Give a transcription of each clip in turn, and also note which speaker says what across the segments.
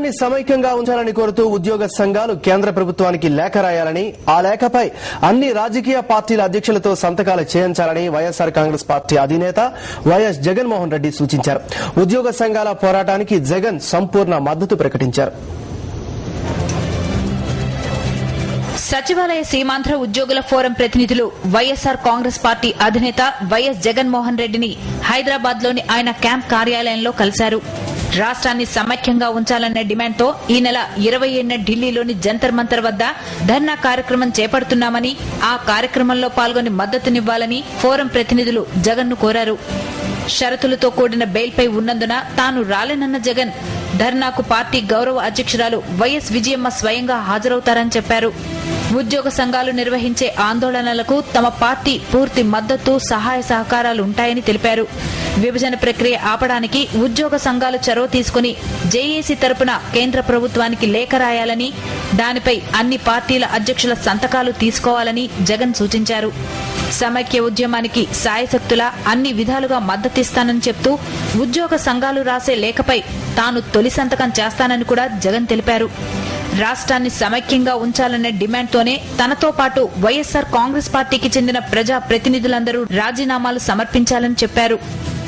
Speaker 1: రాష్ట్రాన్ని సమైక్యంగా ఉంచాలని కోరుతూ ఉద్యోగ సంఘాలు కేంద్ర ప్రభుత్వానికి లేఖ రాయాలని ఆ లేఖపై అన్ని రాజకీయ పార్టీల అధ్యక్షులతో సంతకాలు చేయించాలని వైఎస్ఆర్ కాంగ్రెస్ పార్టీ అధినేత వైఎస్ జగన్మోహన్ రెడ్డి సూచించారు. ఉద్యోగ సంఘాల పోరాటానికి జగన్ సంపూర్ణ మద్దతు ప్రకటించారు.
Speaker 2: సచివాలయ సీమాంధ్ర ఉద్యోగుల ఫోరం ప్రతినిధులు వైఎస్ఆర్ కాంగ్రెస్ పార్టీ అధినేత వైఎస్ జగన్మోహన్ రెడ్డిని హైదరాబాద్లోని ఆయన క్యాంప్ కార్యాలయంలో కలిశారు. రాష్ట్రాన్ని సమైక్యంగా ఉంచాలన్న డిమాండ్తో ఈ నెల ఇరవై ఏడున ఢిల్లీలోని జంతర్ మంతర్ వద్ద ధర్నా కార్యక్రమం చేపడుతున్నామని ఆ కార్యక్రమంలో పాల్గొని మద్దతునివ్వాలని ఫోరం ప్రతినిధులు జగన్ను కోరారు. షరతులతో కూడిన బెయిల్పై ఉన్నందున తాను రాలేనన్న జగన్ ధర్నాకు పార్టీ గౌరవ అధ్యక్షురాలు వైఎస్ విజయమ్మ స్వయంగా హాజరవుతారని చెప్పారు. ఉద్యోగ సంఘాలు నిర్వహించే ఆందోళనలకు తమ పార్టీ పూర్తి మద్దతు సహాయ సహకారాలు ఉంటాయని తెలిపారు. విభజన ప్రక్రియ ఆపడానికి ఉద్యోగ సంఘాలు చొరవ తీసుకుని జేఏసీ తరపున కేంద్ర ప్రభుత్వానికి లేఖ రాయాలని దానిపై అన్ని పార్టీల అధ్యక్షుల సంతకాలు తీసుకోవాలని జగన్ సూచించారు. సమైక్య ఉద్యమానికి సాయశక్తులా అన్ని విధాలుగా మద్దతిస్తానని చెప్తూ ఉద్యోగ సంఘాలు రాసే లేఖపై తాను తొలి సంతకం చేస్తానని కూడా జగన్ తెలిపారు. రాష్ట్రాన్ని సమైక్యంగా ఉంచాలనే డిమాండ్తోనే తనతో పాటు వైఎస్సార్ కాంగ్రెస్ పార్టీకి చెందిన ప్రజా ప్రతినిధులందరూ రాజీనామాలు సమర్పించాలని చెప్పారు.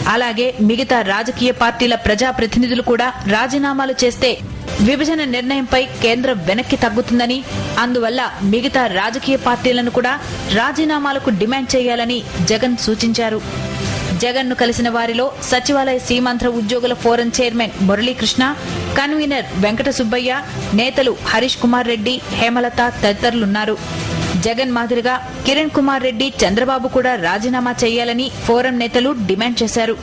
Speaker 2: అలాగే మిగతా రాజకీయ పార్టీల ప్రజా ప్రతినిధులు కూడా రాజీనామాలు చేస్తే విభజన నిర్ణయంపై కేంద్రం వెనక్కి తగ్గుతుందని అందువల్ల మిగతా రాజకీయ పార్టీలను కూడా రాజీనామాలకు డిమాండ్ చేయాలని జగన్ సూచించారు. జగన్ను కలిసిన వారిలో సచివాలయ సీమాంధ్ర ఉద్యోగుల forum chairman Muralikrishna convener Venkata Subbaiah నేతలు హరీష్ కుమార్ రెడ్డి హేమలత తదితరులున్నారు. జగన్ మాదిరిగా కిరణ్ కుమార్ రెడ్డి చంద్రబాబు కూడా రాజీనామా చేయాలని ఫోరం నేతలు డిమాండ్ చేశారు.